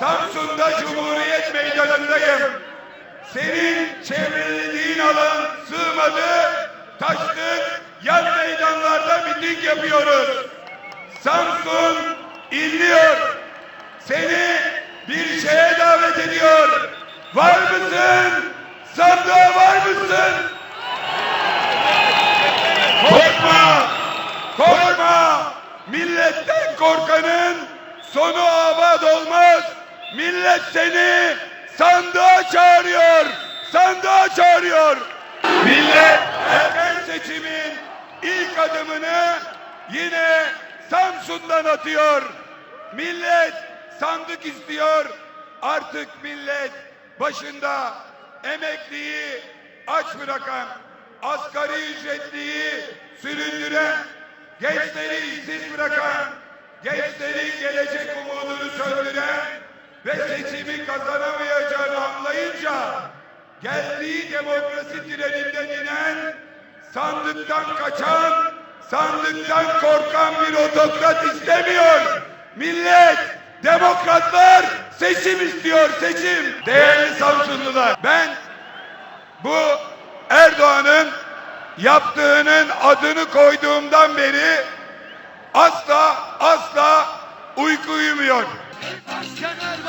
Samsun'da Cumhuriyet Meydanı'ndayım. Senin çevrelediğin alan sığmadı. Taştık, yan meydanlarda miting yapıyoruz. Samsun inliyor. Seni bir şeye davet ediyor. Var mısın? Sandığa var mısın? Korkma! Korkma! Milletten korkanın sonu abad olmaz. Millet seni sandığa çağırıyor. Sandığa çağırıyor. Millet erken seçimin ilk adımını yine Samsun'dan atıyor. Millet sandık istiyor. Artık millet başında emekliyi aç bırakan, asgari ücretliyi süründüren, gençleri işsiz bırakan, gençlerin gelecek ve seçimi kazanamayacağını anlayınca geldiği demokrasi treninden inen, sandıktan kaçan, sandıktan korkan bir otokrat istemiyor. Millet, demokratlar seçim istiyor, seçim. Değerli Samsunlular, ben bu Erdoğan'ın yaptığının adını koyduğumdan beri asla asla uyku uyumuyor. Genel başkanına